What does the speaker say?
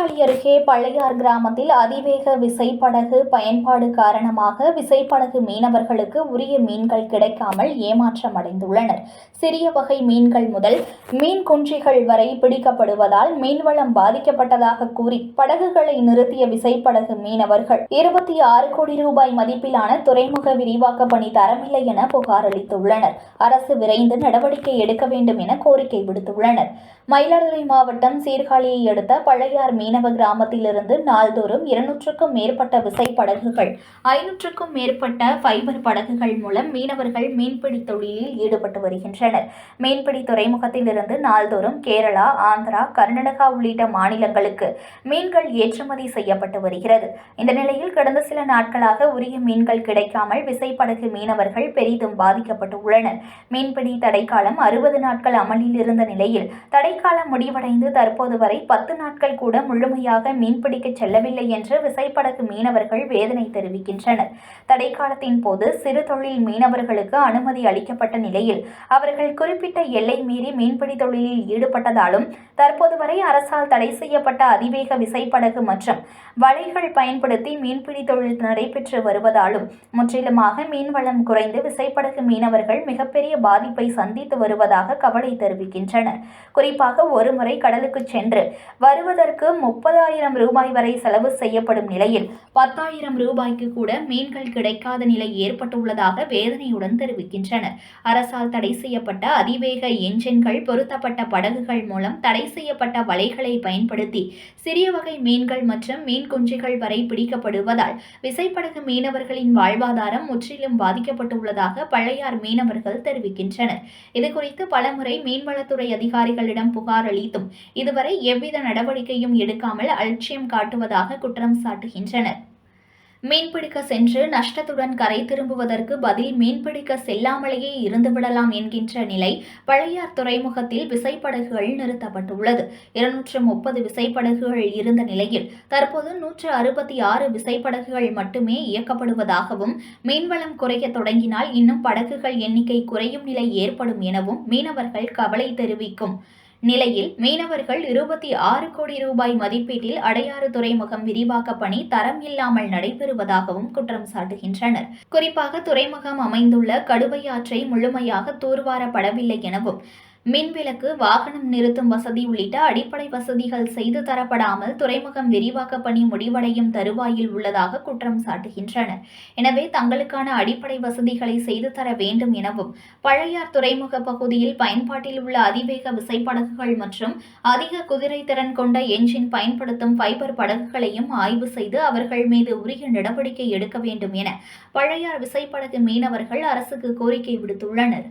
பழையார் கிராமத்தில் அதிவேக விசைப்படகு பயன்பாடு காரணமாக விசைப்படகு மீனவர்களுக்கு உரிய மீன்கள் கிடைக்காமல் ஏமாற்றம் அடைந்துள்ளனர். சிறிய வகை மீன்கள் முதல் மீன் குஞ்சிகள் வரை பிடிக்கப்படுவதால் மீன்வளம் பாதிக்கப்பட்டதாக கூறி படகுகளை நிறுத்திய விசைப்படகு மீனவர்கள் இருபத்தி ஆறு கோடி ரூபாய் மதிப்பிலான துறைமுக விரிவாக்க பணி தரமில்லை என புகார் அளித்துள்ளனர். அரசு விரைந்து நடவடிக்கை எடுக்க வேண்டும் என கோரிக்கை விடுத்துள்ளனர். மயிலாடுதுறை மாவட்டம் சீர்காழியை அடுத்த பழையார் மீன் மீனவ கிராமத்திலிருந்து நாள்தோறும் இருநூற்றுக்கும் மேற்பட்ட விசைப்படகுகள் ஐநூற்றுக்கும் மேற்பட்ட ஃபைபர் படகுகள் மூலம் மீனவர்கள் மீன்பிடி தொழிலில் ஈடுபட்டு வருகின்றனர். மீன்பிடி துறைமுகத்திலிருந்து நாள்தோறும் கேரளா ஆந்திரா கர்நாடகா உள்ளிட்ட மாநிலங்களுக்கு மீன்கள் ஏற்றுமதி செய்யப்பட்டு வருகிறது. இந்த நிலையில் கடந்த சில நாட்களாக உரிய மீன்கள் கிடைக்காமல் விசைப்படகு மீனவர்கள் பெரிதும் பாதிக்கப்பட்டு உள்ளனர். மீன்பிடி தடைக்காலம் அறுபது நாட்கள் அமலில் இருந்த நிலையில் தடைக்காலம் முடிவடைந்து தற்போது வரை பத்து நாட்கள் கூட முழுமையாக மீன்பிடிக்க செல்லவில்லை என்று விசைப்படகு மீனவர்கள் வேதனை தெரிவிக்கின்றனர். தடைக்காலத்தின் போது சிறு தொழில் மீனவர்களுக்கு அனுமதி அளிக்கப்பட்ட நிலையில் அவர்கள் குறிப்பிட்ட எல்லை மீறி மீன்பிடி தொழிலில் ஈடுபட்டதாலும் தற்போது வரை அரசால் தடை செய்யப்பட்ட அதிவேக விசைப்படகு மற்றும் வலைகள் பயன்படுத்தி மீன்பிடி தொழில் நடைபெற்று வருவதாலும் முற்றிலுமாக மீன்வளம் குறைந்து விசைப்படகு மீனவர்கள் மிகப்பெரிய பாதிப்பை சந்தித்து வருவதாக கவலை தெரிவிக்கின்றனர். குறிப்பாக ஒருமுறை கடலுக்கு சென்று வருவதற்கு முப்பதாயிரம் ரூபாய் வரை செலவு செய்யப்படும் நிலையில் பத்தாயிரம் ரூபாய்க்கு கூட மீன்கள் கிடைக்காத நிலை ஏற்பட்டுள்ளதாக வேதனையுடன் தெரிவிக்கின்றனர். அரசால் தடை செய்யப்பட்ட அதிவேக என்ஜின்கள் பொருத்தப்பட்ட படகுகள் மூலம் தடை செய்யப்பட்ட வலைகளை பயன்படுத்தி சிறிய வகை மீன்கள் மற்றும் மீன் குஞ்சுகள் வரை பிடிக்கப்படுவதால் விசைப்படகு மீனவர்களின் வாழ்வாதாரம் முற்றிலும் பாதிக்கப்பட்டுள்ளதாக பழையார் மீனவர்கள் தெரிவிக்கின்றனர். இதுகுறித்து பலமுறை மீன்வளத்துறை அதிகாரிகளிடம் புகார் அளித்தும் இதுவரை எவ்வித நடவடிக்கையும் எடுக்காமல் அலட்சியம் காட்டுவதாக குற்றம் சாட்டுகின்றனர். மீன்பிடிக்க சென்று நஷ்டத்துடன் கரை திரும்புவதற்கு பதில் மீன்பிடிக்க செல்லாமலேயே இருந்துவிடலாம் என்கின்ற நிலை பழையார் துறைமுகத்தில் விசைப்படகுகள் நிறுத்தப்பட்டுள்ளது. இருநூற்று முப்பது விசைப்படகுகள் இருந்த நிலையில் தற்போது நூற்று அறுபத்தி ஆறு விசைப்படகுகள் மட்டுமே இயக்கப்படுவதாகவும் மீன்வளம் குறைய தொடங்கினால் இன்னும் படகுகள் எண்ணிக்கை குறையும் நிலை ஏற்படும் எனவும் மீனவர்கள் கவலை தெரிவிக்கும். நிலையில் மீனவர்கள் இருபத்தி ஆறு கோடி ரூபாய் மதிப்பீட்டில் அடையாறு துறைமுகம் விரிவாக்க பணி தரம் இல்லாமல் நடைபெறுவதாகவும் குற்றம் சாட்டுகின்றனர். குறிப்பாக துறைமுகம் அமைந்துள்ள கடுவையாற்றை முழுமையாக தூர்வாரப்படவில்லை எனவும் மின்விளக்கு வாகனம் நிறுத்தும் வசதி உள்ளிட்ட அடிப்படை வசதிகள் செய்து தரப்படாமல் துறைமுகம் விரிவாக்க பணி முடிவடையும் தருவாயில் உள்ளதாக குற்றம் சாட்டுகின்றனர். எனவே தங்களுக்கான அடிப்படை வசதிகளை செய்து தர வேண்டும் எனவும் பழையார் துறைமுக பகுதியில் பயன்பாட்டில் உள்ள அதிவேக விசைப்படகுகள் மற்றும் அதிக குதிரை திறன் கொண்ட என்ஜின் பயன்படுத்தும் ஃபைபர் படகுகளையும் ஆய்வு செய்து அவர்கள் மீது உரிய நடவடிக்கை எடுக்க வேண்டும் என பழையார் விசைப்படகு மீனவர்கள் அரசுக்கு கோரிக்கை விடுத்துள்ளனர்.